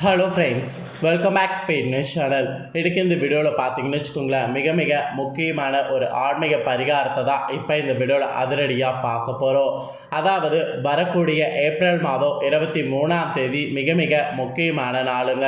Hello friends welcome back ஸ்பெயின்னு channel இதுக்கு இந்த வீடியோவில் பார்த்தீங்கன்னு வச்சுக்கோங்களேன் மிக மிக முக்கியமான ஒரு ஆன்மீக பரிகாரத்தை தான் இப்போ இந்த வீடியோவில் அதிரடியாக பார்க்க போகிறோம் அதாவது வரக்கூடிய ஏப்ரல் மாதம் இருபத்தி மூணாம் தேதி மிக மிக முக்கியமான நாளுங்க.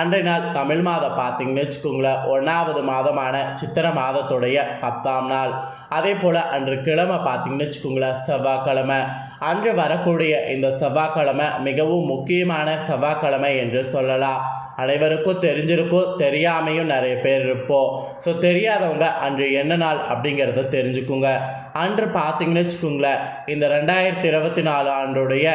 அன்றைய நாள் தமிழ் மாதம் பார்த்தீங்கன்னு வச்சுக்கோங்களேன் ஒன்றாவது மாதமான சித்திரை மாதத்துடைய பத்தாம் நாள். அதே போல் அன்று கிழமை பார்த்தீங்கன்னு வச்சுக்கோங்களேன் செவ்வாய்க்கிழமை. அன்று வரக்கூடிய இந்த செவ்வாய்க்கிழமை மிகவும் முக்கியமான செவ்வாய்க்கிழமை என்று சொல்லலாம். அனைவருக்கும் தெரிஞ்சிருக்கும் தெரியாமையும் நிறைய பேர் இருப்போம். ஸோ தெரியாதவங்க அன்று என்ன நாள் அப்படிங்கிறத தெரிஞ்சுக்குங்க. அன்று பார்த்தீங்கன்னு வச்சுக்கோங்களேன் இந்த ரெண்டாயிரத்தி இருபத்தி நாலு ஆண்டுடைய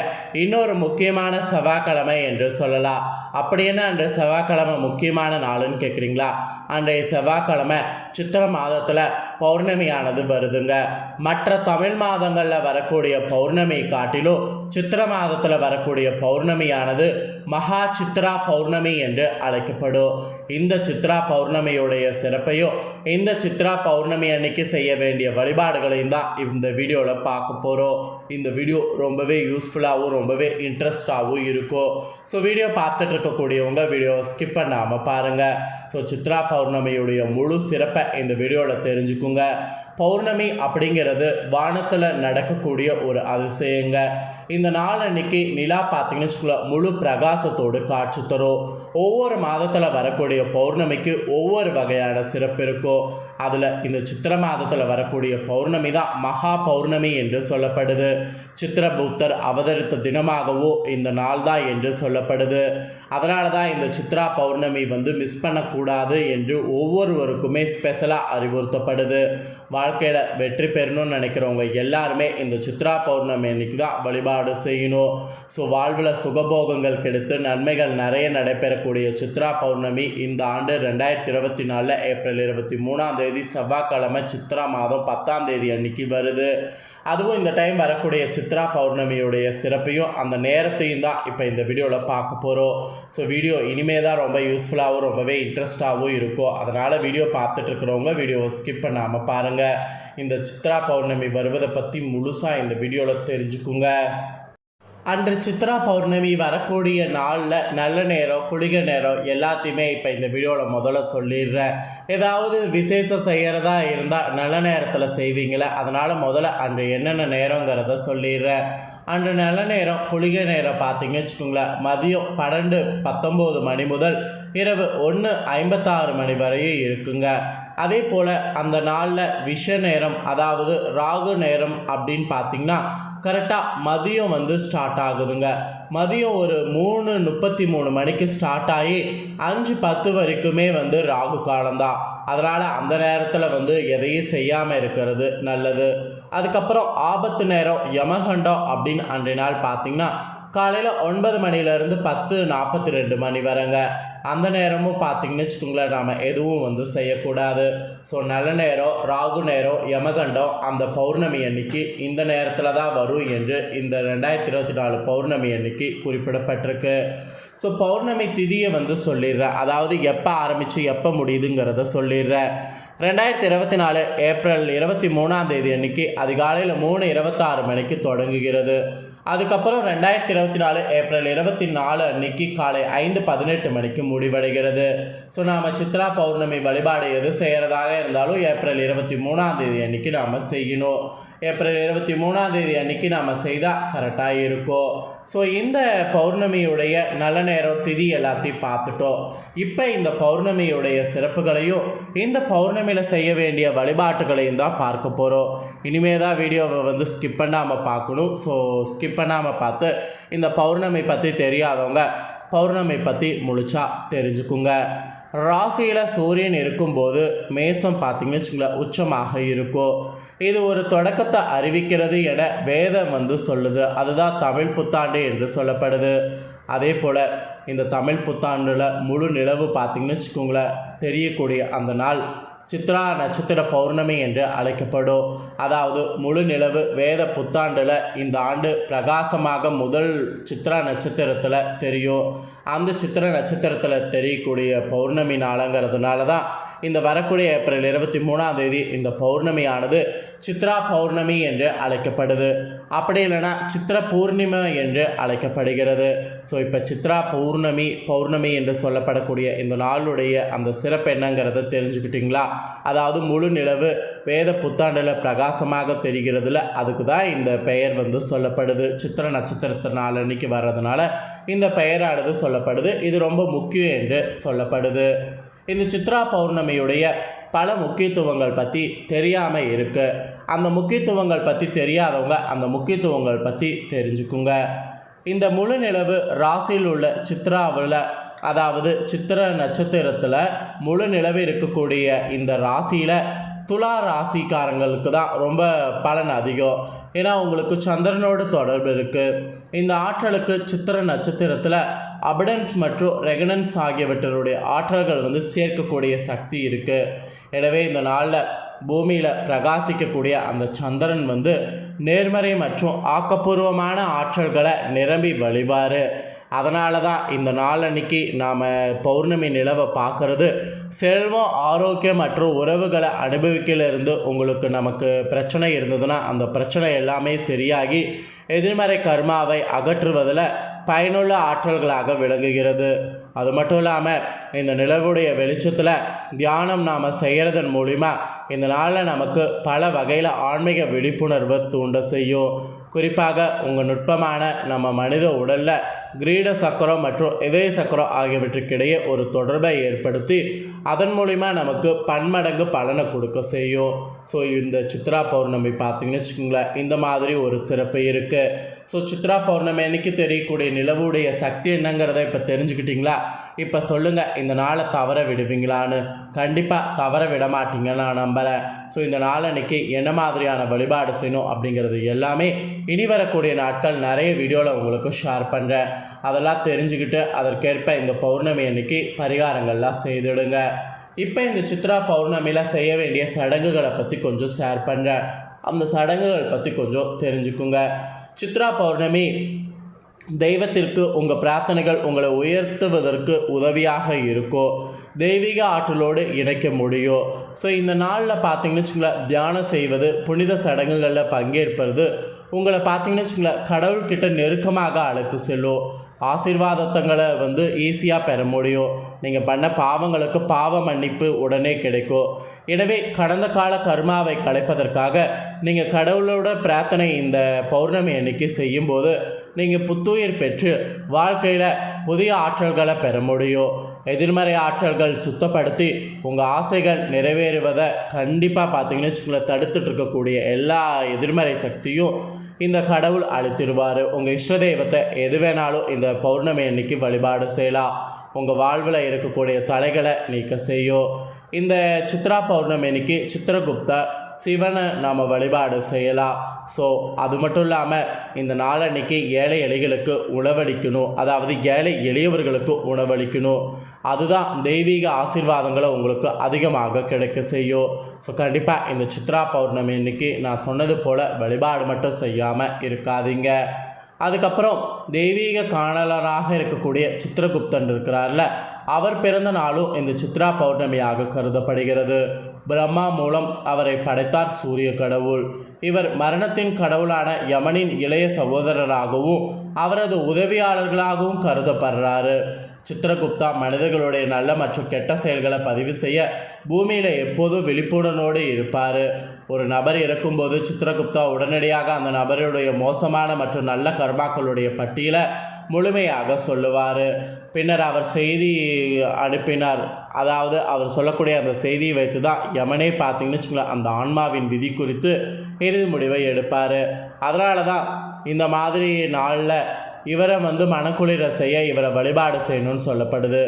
இன்னொரு முக்கியமான செவ்வாய்க்கிழமை என்று சொல்லலாம். அப்படி என்ன அன்று செவ்வாய்க்கிழமை முக்கியமான நாளுன்னு கேட்குறீங்களா அன்றைய செவ்வாய்க்கிழமை சித்திரை மாதத்தில் பௌர்ணமியானது வருதுங்க. மற்ற தமிழ் மாதங்களில் வரக்கூடிய பௌர்ணமி காட்டிலும் சித்திரை மாதத்தில் வரக்கூடிய பௌர்ணமியானது மகா சித்ரா பௌர்ணமி என்று அழைக்கப்படும். இந்த சித்ரா பௌர்ணமியுடைய சிறப்பையும் இந்த சித்ரா பௌர்ணமி அன்னைக்கு செய்ய வேண்டிய வழிபாடுகளையும் தான் இந்த வீடியோவில் பார்க்க போகிறோம் இந்த வீடியோ ரொம்பவே யூஸ்ஃபுல்லாகவும் ரொம்பவே இன்ட்ரெஸ்டாகவும் இருக்கும். ஸோ வீடியோ பார்த்துட்டு இருக்கக்கூடியவங்க வீடியோவை ஸ்கிப் பண்ணாமல் பாருங்கள் ஸோ சித்ரா பௌர்ணமியுடைய முழு சிறப்பை இந்த வீடியோவில் தெரிஞ்சுக்குங்க. பௌர்ணமி அப்படிங்கிறது வானத்தில் நடக்கக்கூடிய ஒரு அதிசயங்க. இந்த நாள் அன்னைக்கு நிலா பார்த்தீங்கன்னு வச்சுக்கோங்க முழு பிரகாசத்தோடு காட்சி தரும். ஒவ்வொரு மாதத்தில் வரக்கூடிய பௌர்ணமிக்கு ஒவ்வொரு வகையான சிறப்பு இருக்கும். அதில் இந்த சித்திர மாதத்தில் வரக்கூடிய பௌர்ணமி தான் மகா பௌர்ணமி என்று சொல்லப்படுது. சித்திரபுத்தர் அவதரித்த தினமாகவோ இந்த நாள் தான் என்று சொல்லப்படுது. அதனால தான் இந்த சித்ரா பௌர்ணமி வந்து மிஸ் பண்ணக்கூடாது என்று ஒவ்வொருவருக்குமே ஸ்பெஷலாக அறிவுறுத்தப்படுது. வாழ்க்கையில் வெற்றி பெறணும்னு நினைக்கிறவங்க எல்லாருமே இந்த சித்ரா பௌர்ணமி அன்னைக்கு தான் வழிபாடு செய்யணும். ஸோ வாழ்வில் சுகபோகங்கள் கிடைத்து நன்மைகள் நிறைய நடைபெறக்கூடிய சித்ரா பௌர்ணமி இந்த ஆண்டு ரெண்டாயிரத்தி இருபத்தி நாலில் ஏப்ரல் இருபத்தி மூணாம் தேதி செவ்வாய்க்கிழமை சித்ரா மாதம் பத்தாம் தேதி அன்னைக்கு வருது. அதுவும் இந்த டைம் வரக்கூடிய சித்ரா பௌர்ணமியுடைய சிறப்பையும் அந்த நேரத்தையும் தான் இப்போ இந்த வீடியோவில் பார்க்க போகிறோம் ஸோ வீடியோ இனிமே தான் ரொம்ப யூஸ்ஃபுல்லாகவும் ரொம்பவே இன்ட்ரெஸ்டாகவும் இருக்கும். அதனால் வீடியோ பார்த்துட்டு இருக்கிறவங்க வீடியோவை ஸ்கிப் பண்ணாமல் பாருங்கள் இந்த சித்ரா பௌர்ணமி வருவதை பற்றி முழுசாக இந்த வீடியோவில் தெரிஞ்சுக்குங்க. அன்று சித்ரா பௌர்ணமி வரக்கூடிய நாளில் நல்ல நேரம் குளிக நேரம் எல்லாத்தையுமே இப்போ இந்த வீடியோவில் முதல்ல சொல்லிடுறேன். ஏதாவது விசேஷம் செய்கிறதா இருந்தால் நல்ல நேரத்தில் செய்வீங்களே அதனால் முதல்ல அன்று என்னென்ன நேரங்கிறத சொல்லிடுறேன். அன்று நல்ல நேரம் குளிகை நேரம் பார்த்தீங்க வச்சுக்கோங்களேன். மதியம் பன்னெண்டு பத்தொம்போது மணி முதல் இரவு ஒன்று ஐம்பத்தாறு மணி வரையும் இருக்குங்க. அதே போல் அந்த நாளில் விஷ நேரம் அதாவது ராகு நேரம் அப்படின்னு பார்த்தீங்கன்னா கரெக்டாக மதியம் வந்து ஸ்டார்ட் ஆகுதுங்க. மதியம் ஒரு மூணு முப்பத்தி மூணு மணிக்கு ஸ்டார்ட் ஆகி அஞ்சு பத்து வரைக்குமே வந்து ராகு காலம்தான் அதனால் அந்த நேரத்தில் வந்து எதையும் செய்யாமல் இருக்கிறது நல்லது. அதுக்கப்புறம் ஆபத்து நேரம் யமகண்டம் அப்படின்னு அன்றைய நாள் பார்த்திங்கன்னா காலையில் ஒன்பது மணிலேருந்து பத்து நாற்பத்தி ரெண்டு மணி வரங்க. அந்த நேரமும் பார்த்தீங்கன்னு வச்சுக்கோங்களேன் நாம் எதுவும் வந்து செய்யக்கூடாது. ஸோ நல்ல நேரம் ராகு நேரம் யமகண்டம் அந்த பௌர்ணமி அன்னைக்கு இந்த நேரத்தில் தான் வரும் என்று இந்த ரெண்டாயிரத்தி இருபத்தி நாலு பௌர்ணமி அன்னைக்கு குறிப்பிடப்பட்டிருக்கு. ஸோ பௌர்ணமி திதியை வந்து சொல்லிடுறேன் அதாவது எப்போ ஆரம்பித்து எப்போ முடியுதுங்கிறத சொல்லிடுறேன் ரெண்டாயிரத்தி இருபத்தி நாலு ஏப்ரல் இருபத்தி மூணாம் தேதி அன்னைக்கு அதிகாலையில் மூணு இருபத்தாறு மணிக்கு தொடங்குகிறது. அதுக்கப்புறம் ரெண்டாயிரத்தி இருபத்தி நாலு ஏப்ரல் இருபத்தி நாலு அன்னைக்கு காலை ஐந்து பதினெட்டு மணிக்கு முடிவடைகிறது. ஸோ நாம் சித்ரா பௌர்ணமி வழிபாடு எது செய்கிறதாக இருந்தாலும் ஏப்ரல் இருபத்தி மூணாம் தேதி அன்னைக்கு நாம் செய்யணும். ஏப்ரல் இருபத்தி மூணாம் தேதி அன்னைக்கு நாம் செய்தால் கரெக்டாக இருக்கும் ஸோ இந்த பௌர்ணமியுடைய நல்ல நேரம் திதி எல்லாத்தையும் பார்த்துட்டோம். இப்போ இந்த பௌர்ணமியுடைய சிறப்புகளையும் இந்த பௌர்ணமியில் செய்ய வேண்டிய வழிபாட்டுகளையும் தான் பார்க்க போகிறோம் இனிமே தான் வீடியோவை வந்து ஸ்கிப் பண்ணாமல் பார்க்கணும். ஸோ ஸ்கிப் பண்ணாமல் பார்த்து இந்த பௌர்ணமி பற்றி தெரியாதவங்க பௌர்ணமி பற்றி முழுச்சா தெரிஞ்சுக்குங்க. ராசியில் சூரியன் இருக்கும்போது மேசம் பார்த்தீங்கன்னு வச்சுங்களேன் உச்சமாக இருக்கும் இது ஒரு தொடக்கத்தை அறிவிக்கிறது என வேதம் வந்து சொல்லுது. அதுதான் தமிழ் புத்தாண்டு என்று சொல்லப்படுது. அதே போல் இந்த தமிழ் புத்தாண்டில் முழு நிலவு பார்த்திங்கன்னு வச்சுக்கோங்களேன் தெரியக்கூடிய அந்த நாள் சித்ரா நட்சத்திர பௌர்ணமி என்று அழைக்கப்படும். அதாவது முழு நிலவு வேத புத்தாண்டில் இந்த ஆண்டு பிரகாசமாக முதல் சித்ரா நட்சத்திரத்தில் தெரியும். அந்த சித்திர நட்சத்திரத்தில் தெரியக்கூடிய பௌர்ணமி நாளுங்கிறதுனால தான் இந்த வரக்கூடிய ஏப்ரல் இருபத்தி மூணாம் தேதி இந்த பௌர்ணமியானது சித்ரா பௌர்ணமி என்று அழைக்கப்படுது. அப்படி இல்லைன்னா சித்திர பூர்ணிமா என்று அழைக்கப்படுகிறது. ஸோ இப்போ சித்ரா பௌர்ணமி பௌர்ணமி என்று சொல்லப்படக்கூடிய இந்த நாளுடைய அந்த சிறப்பு என்னங்கிறத தெரிஞ்சுக்கிட்டிங்களா? அதாவது முழு நிலவு வேத புத்தாண்டில் பிரகாசமாக தெரிகிறதுல அதுக்கு தான் இந்த பெயர் வந்து சொல்லப்படுது. சித்திர நட்சத்திரத்து நாள் அன்னைக்கு வர்றதுனால இந்த பெயரானது சொல்லப்படுது. இது ரொம்ப முக்கியம் என்று சொல்லப்படுது. இந்த சித்ரா பௌர்ணமியுடைய பல முக்கியத்துவங்கள் பற்றி தெரியாமல் இருக்குது அந்த முக்கியத்துவங்கள் பற்றி தெரியாதவங்க அந்த முக்கியத்துவங்கள் பற்றி தெரிஞ்சுக்குங்க. இந்த முழு நிலவு ராசியில் உள்ள சித்ராவில் அதாவது சித்திர நட்சத்திரத்தில் முழு நிலவு இருக்கக்கூடிய இந்த ராசியில் துலா ராசிக்காரங்களுக்கு தான் ரொம்ப பலன் அதிகம். ஏன்னா உங்களுக்கு சந்திரனோடு தொடர்பு இருக்குது இந்த ஆற்றலுக்கு சித்திர நட்சத்திரத்தில் அபடன்ஸ் மற்றும் ரெகனன்ஸ் ஆகியவற்றோடைய ஆற்றல்கள் வந்து சேர்க்கக்கூடிய சக்தி இருக்குது எனவே இந்த நாளில் பூமியில் பிரகாசிக்கக்கூடிய அந்த சந்திரன் வந்து நேர்மறை மற்றும் ஆக்கப்பூர்வமான ஆற்றல்களை நிரம்பி வழிவார். அதனால தான் இந்த நாளன்னைக்கு நாம் பௌர்ணமி நிலவை பார்க்குறது செல்வம் ஆரோக்கியம் மற்றும் உறவுகளை அனுபவிக்கிலிருந்து உங்களுக்கு நமக்கு பிரச்சனை இருந்ததுன்னா அந்த பிரச்சனை எல்லாமே சரியாகி எதிர்மறை கர்மாவை அகற்றுவதில் பயனுள்ள ஆற்றல்களாக விளங்குகிறது. அது மட்டும் இல்லாமல் இந்த நிலவுடைய வெளிச்சத்தில் தியானம் நாம் செய்கிறதன் மூலிமா இந்த நாளில் நமக்கு பல வகையில் ஆன்மீக விழிப்புணர்வை தூண்ட செய்யும். குறிப்பாக உங்கள் நுட்பமான நம்ம மனித உடலில் கிரீட சக்கரம் மற்றும் இதய சக்கரம் ஆகியவற்றுக்கிடையே ஒரு தொடர்பை ஏற்படுத்தி அதன் மூலிமா நமக்கு பன்மடங்கு பலனை கொடுக்க செய்யும். ஸோ இந்த சித்ரா பௌர்ணமி பார்த்தீங்கன்னு வச்சுக்கோங்களேன் இந்த மாதிரி ஒரு சிறப்பு இருக்குது ஸோ சித்ரா பௌர்ணமி அன்னைக்கு தெரியக்கூடிய நிலவுடைய சக்தி என்னங்கிறத இப்போ தெரிஞ்சுக்கிட்டிங்களா? இப்போ சொல்லுங்கள் இந்த நாளை தவற விடுவீங்களான்னு. கண்டிப்பாக தவற விட மாட்டீங்கன்னு நான் நம்புகிறேன் ஸோ இந்த நாள் அன்னைக்கு என்ன மாதிரியான வழிபாடு செய்யணும் அப்படிங்கிறது எல்லாமே இனி வரக்கூடிய நாட்கள் நிறைய வீடியோவில் உங்களுக்கு ஷேர் பண்ணுறேன் அதெல்லாம் தெரிஞ்சுக்கிட்டு அதற்கேற்ப இந்த பௌர்ணமி அன்னைக்கு பரிகாரங்கள்லாம் செய்துடுங்க. இப்போ இந்த சித்ரா பௌர்ணமியில் செய்ய வேண்டிய சடங்குகளை பற்றி கொஞ்சம் ஷேர் பண்ணுறேன் அந்த சடங்குகள் பற்றி கொஞ்சம் தெரிஞ்சுக்குங்க. சித்ரா பௌர்ணமி தெய்வத்திற்கு உங்கள் பிரார்த்தனைகள் உங்களை உயர்த்துவதற்கு உதவியாக இருக்கும் தெய்வீக ஆற்றலோடு இணைக்க முடியும் ஸோ இந்த நாளில் பார்த்தீங்கன்னு வச்சுங்களேன் தியானம் செய்வது புனித சடங்குகளில் பங்கேற்பது உங்களை பார்த்தீங்கன்னு வச்சுங்களேன் கடவுள்கிட்ட நெருக்கமாக அழைத்து செல்லும் ஆசீர்வாதத்தங்களை வந்து ஈஸியாக பெற முடியும். நீங்கள் பண்ண பாவங்களுக்கு பாவ மன்னிப்பு உடனே கிடைக்கும். எனவே கடந்த கால கர்மாவை கலைப்பதற்காக நீங்கள் கடவுளோட பிரார்த்தனை இந்த பௌர்ணமி அன்னைக்கு செய்யும்போது நீங்கள் புத்துயிர் பெற்று வாழ்க்கையில் புதிய ஆற்றல்களை பெற முடியும். எதிர்மறை ஆற்றல்கள் சுத்தப்படுத்தி உங்கள் ஆசைகள் நிறைவேறுவதை கண்டிப்பாக பார்த்தீங்கன்னு வச்சுக்கோங்களேன் தடுத்துட்டு இருக்கக்கூடிய எல்லா எதிர்மறை சக்தியும் இந்த கடவுள் அழித்திடுவார் உங்கள் இஷ்ட தெய்வத்தை எது வேணாலும் இந்த பௌர்ணமி அன்னைக்கு வழிபாடு செய்யலாம். உங்கள் வாழ்வில் இருக்கக்கூடிய தடைகளை நீக்க செய்யும். இந்த சித்ரா பௌர்ணமி அன்னைக்கு சித்திரகுப்த சிவனை நாம் வழிபாடு செய்யலாம். ஸோ அது மட்டும் இல்லாமல் இந்த நாளன்னைக்கு ஏழை எளிகளுக்கு உணவளிக்கணும். அதாவது ஏழை எளியவர்களுக்கு உணவளிக்கணும். அதுதான் தெய்வீக ஆசீர்வாதங்களை உங்களுக்கு அதிகமாக கிடைக்க செய்யும். ஸோ கண்டிப்பாக இந்த சித்ரா பௌர்ணமி அன்னைக்கு நான் சொன்னது போல் வழிபாடு மட்டும் செய்யாமல் இருக்காதீங்க. அதுக்கப்புறம் தெய்வீக காணலராக இருக்கக்கூடிய சித்திரகுப்தன் இருக்கிறார்ல அவர் பிறந்த நாளும் இந்த சித்ரா பௌர்ணமியாக கருதப்படுகிறது. பிரம்மா மூலம் அவரை படைத்தார் சூரிய கடவுள். இவர் மரணத்தின் கடவுளான யமனின் இளைய சகோதரராகவும் அவரது உதவியாளர்களாகவும் கருதப்படுறாரு. சித்திரகுப்தா மனிதர்களுடைய நல்ல மற்றும் கெட்ட செயல்களை பதிவு செய்ய பூமியில் எப்போதும் விழிப்புணர்வோடு இருப்பார். ஒரு நபர் இறக்கும்போது சித்திரகுப்தா உடனடியாக அந்த நபருடைய மோசமான மற்றும் நல்ல கர்மாக்களுடைய பட்டியலை முழுமையாக சொல்லுவார். பின்னர் அவர் செய்தி அனுப்பினார். அதாவது அவர் சொல்லக்கூடிய அந்த செய்தியை வைத்து தான் யமனே பார்த்தீங்கன்னு வச்சுக்கோங்களேன் அந்த ஆன்மாவின் விதி குறித்து இறுதி முடிவை எடுப்பார். அதனால தான் இந்த மாதிரி நாளில் இவரை வந்து மனக்குளிர செய்ய இவரை வழிபாடு செய்யணும்னு சொல்லப்படுது.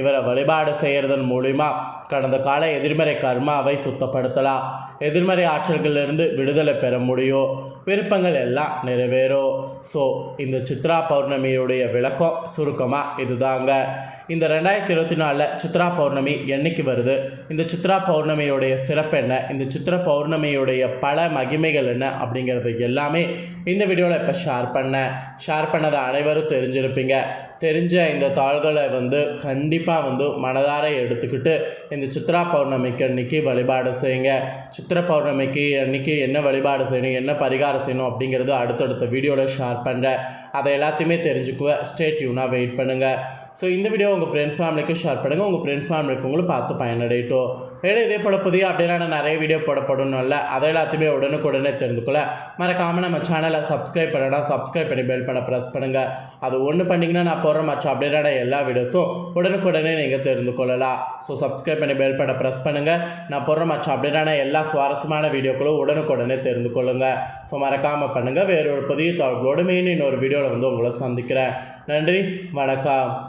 இவரை வழிபாடு செய்கிறதன் மூலிமா கடந்த கால எதிர்மறை கர்மாவை சுத்தப்படுத்தலாம். எதிர்மறை ஆற்றல்களிலிருந்து விடுதலை பெற முடியும் விருப்பங்கள் எல்லாம் நிறைவேறும் ஸோ இந்த சித்ரா பௌர்ணமியுடைய விளக்கம் சுருக்கமாக இதுதாங்க. இந்த ரெண்டாயிரத்தி இருபத்தி நாலில் சித்ரா பௌர்ணமி என்னைக்கு வருது? இந்த சித்ரா பௌர்ணமியுடைய சிறப்பு என்ன? இந்த சித்ரா பௌர்ணமியுடைய பல மகிமைகள் என்ன? அப்படிங்கிறது எல்லாமே இந்த வீடியோவில் இப்போ ஷேர் பண்ணேன் ஷேர் பண்ணதை அனைவரும் தெரிஞ்சிருப்பீங்க. தெரிஞ்ச இந்த தாள்களை வந்து கண்டிப்பாக வந்து மனதார எடுத்துக்கிட்டு இந்த சித்ரா பௌர்ணமிக்கு அன்னைக்கு வழிபாடு செய்யுங்க. சித்திர பௌர்ணமிக்கு அன்னைக்கு என்ன வழிபாடு செய்யணும்? என்ன பரிகாரம் செய்யணும்? அப்படிங்கிறது அடுத்தடுத்த வீடியோவில் ஷேர் பண்ணுறேன் அதை எல்லாத்தையுமே தெரிஞ்சுக்குவேன் ஸ்டேட் டியூனாக வெயிட் பண்ணுங்கள் ஸோ இந்த வீடியோ உங்கள் ஃப்ரெண்ட்ஸ் ஃபேமிலிக்கு ஷேர் பண்ணுங்கள் உங்கள் ஃப்ரெண்ட்ஸ் ஃபேமிலி இருக்கவங்களும் பார்த்து பயனடையட்டும். மேலும் இதே போல் புதிய அப்படின்னா நிறைய வீடியோ போடப்படணும்ல அதை எல்லாத்தையுமே உடனுக்குடனே தெரிந்துக்கொள்ள மறக்காமல் நம்ம சேனலை சப்ஸ்கிரைப் பண்ணனா சப்ஸ்கிரைப் பண்ணி பெல் பண்ண ப்ரெஸ் பண்ணுங்கள் அது ஒன்று பண்ணிங்கன்னா நான் போடுற மற்ற அப்டேட்டான எல்லா வீடியோஸும் உடனுக்குடனே நீங்கள் தெரிந்து கொள்ளலாம் ஸோ சப்ஸ்கிரைப் பண்ணி பெல் பண்ண ப்ரெஸ் பண்ணுங்கள் நான் போடுற மற்ற அப்படின்னா எல்லா சுவாரஸ்யமான வீடியோக்களும் உடனுக்குடனே தெரிந்து கொள்ளுங்கள் ஸோ மறக்காமல் பண்ணுங்கள் வேறொரு புதிய தகவலோடு மீன் இன்னொரு வீடியோவில் வந்து உங்களை சந்திக்கிறேன். நன்றி வணக்கம்.